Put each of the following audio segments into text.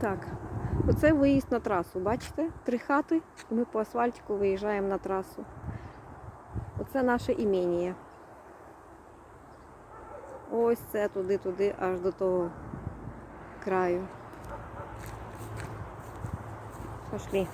Так, оце виїзд на трасу. Бачите? Три хати, і ми по асфальтику виїжджаємо на трасу. Оце наше іміння. Ось це туди-туди, аж до того краю. Пошли.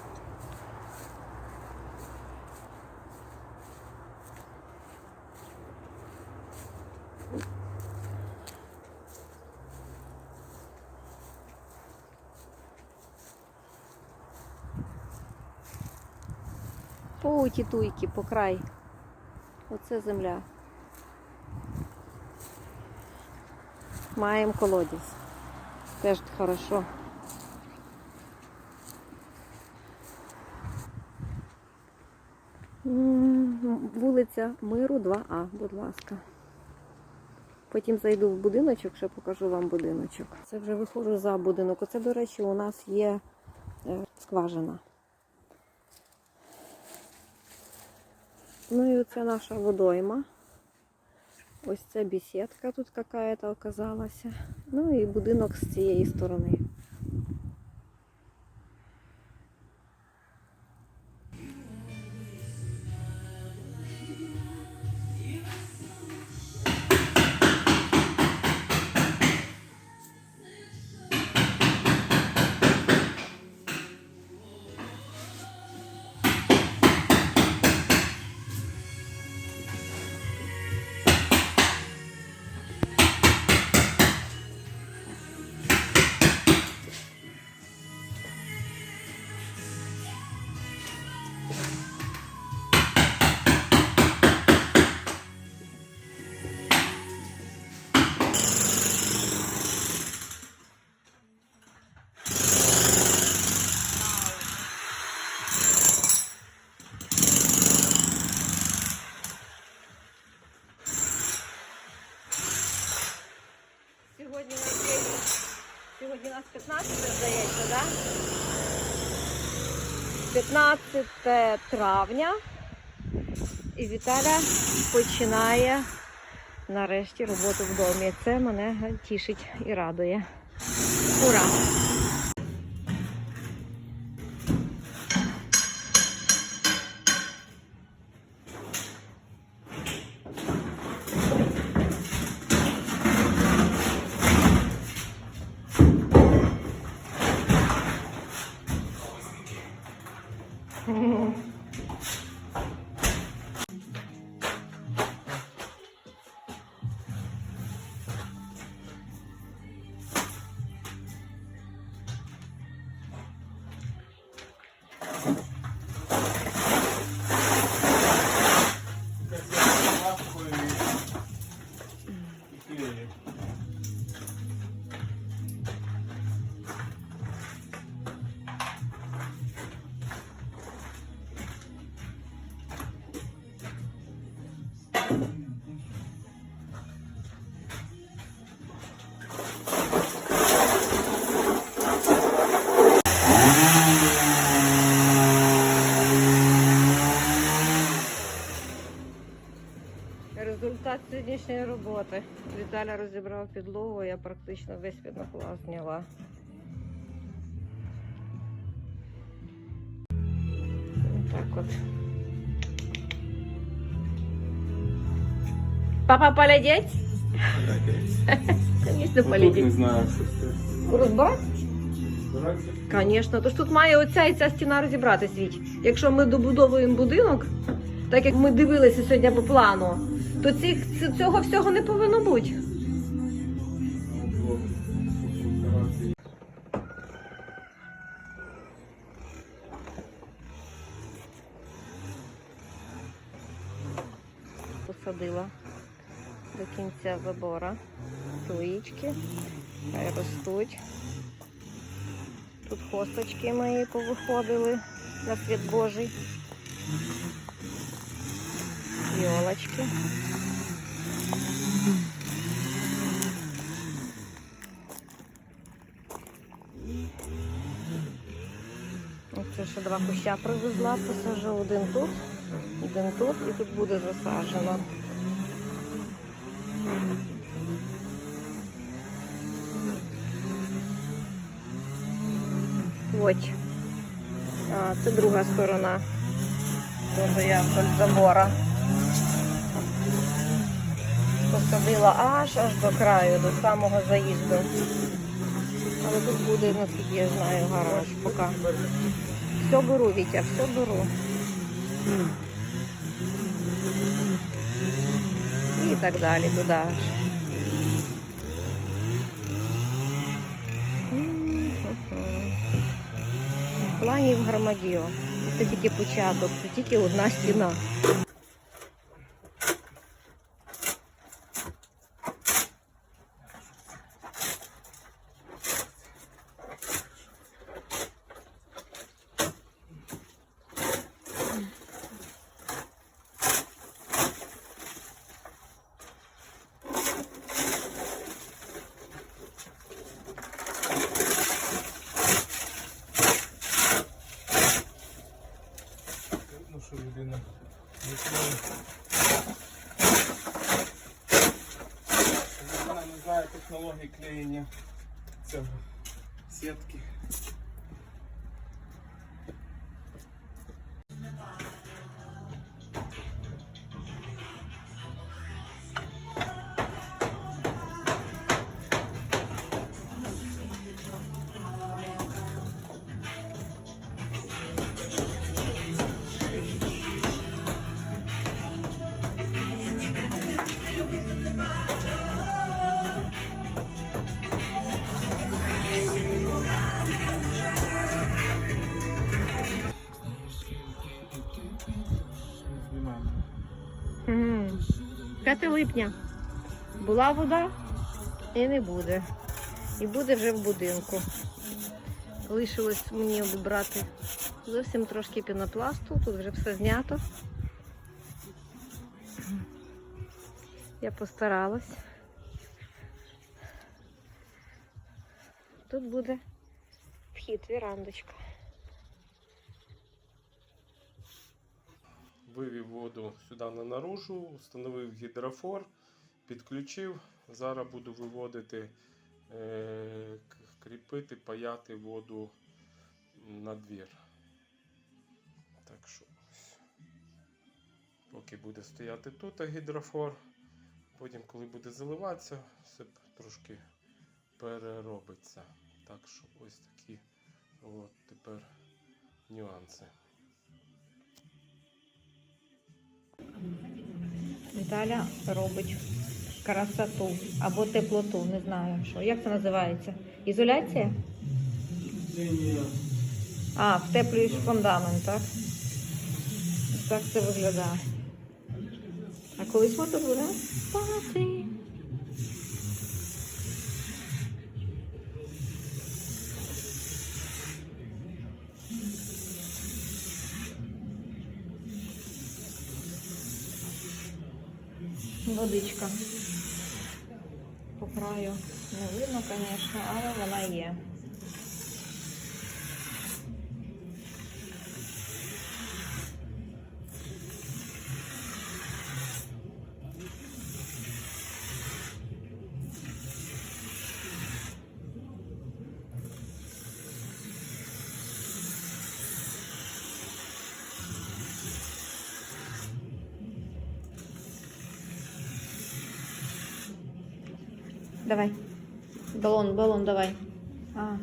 По тітуйки, по край. Оце земля. Маємо колодязь. Теж хорошо. Вулиця Миру 2А, будь ласка. Потім зайду в будиночок, ще покажу вам будиночок. Це вже виходжу за будинок. Оце, до речі, у нас є е, скважина. Ну і оце наша водойма. Ось це бесідка тут какая-то оказалася. Ну і будинок з цієї сторони. 15 здається, так? 15 травня. І Віталя починає нарешті роботу в домі. Це мене тішить і радує. Ура! Роботи. Віталя розібрав підлогу, я практично весь пінопласт зняла. Так от. Папа полететь? Звісно, Не знаю, що це. Розбирати? Звісно, тож тут має оця і ця стіна розібратись, Віч. Якщо ми добудовуємо будинок, так як ми дивилися сьогодні по плану, то цих, цього всього не повинно бути. Посадила до кінця вибора туїчки, хай ростуть. Тут хосточки мої повиходили на світ Божий. Йолочки. Оце ще два куща привезла, посажу один тут, один тут і тут буде засаджено. попробувати. А, це друга сторона. Тоже я вдоль забора. Посадила аж аж до краю, до самого заїзду. Але тут буде, наскільки я знаю, гараж поки. Все беру, Вітя, все беру. І так далі туди аж. Планів громадіо. Це тільки початок, це тільки одна стіна. цього сітки. Знімаємо. 5 липня. Була вода і не буде. І буде вже в будинку. Лишилось мені обібрати зовсім трошки пінопласту. Тут вже все знято. Я постаралась. Тут буде вхід, вірандочка. Вивів воду сюди на наружу, встановив гідрофор, підключив. Зараз буду виводити, е, кріпити, паяти воду на двір. Так що ось. Поки буде стояти тут гідрофор, потім, коли буде заливатися, все трошки переробиться. Так що ось такі от тепер нюанси. Віталя робить красоту або теплоту, не знаю що. Як це називається? Ізоляція? А, втеплюєш фундамент, так? Ось Так це виглядає. А колись ми тут будемо спати. Водичка. По краю не видно, звісно, але вона є. Давай. Баллон, баллон, давай. А.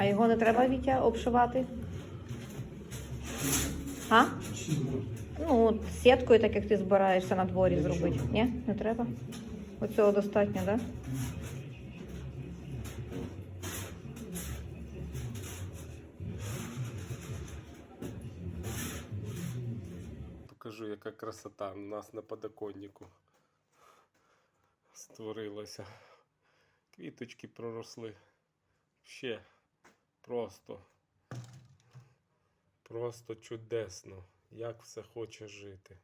А його не треба Вітя обшивати? А? Ну, от сіткою, так як ти збираєшся на дворі зробити. Ні, не треба. Оцього достатньо, так? Да? Покажу, яка красота у нас на подоконнику створилася. Квіточки проросли. Ще Просто просто чудесно, як все хоче жити.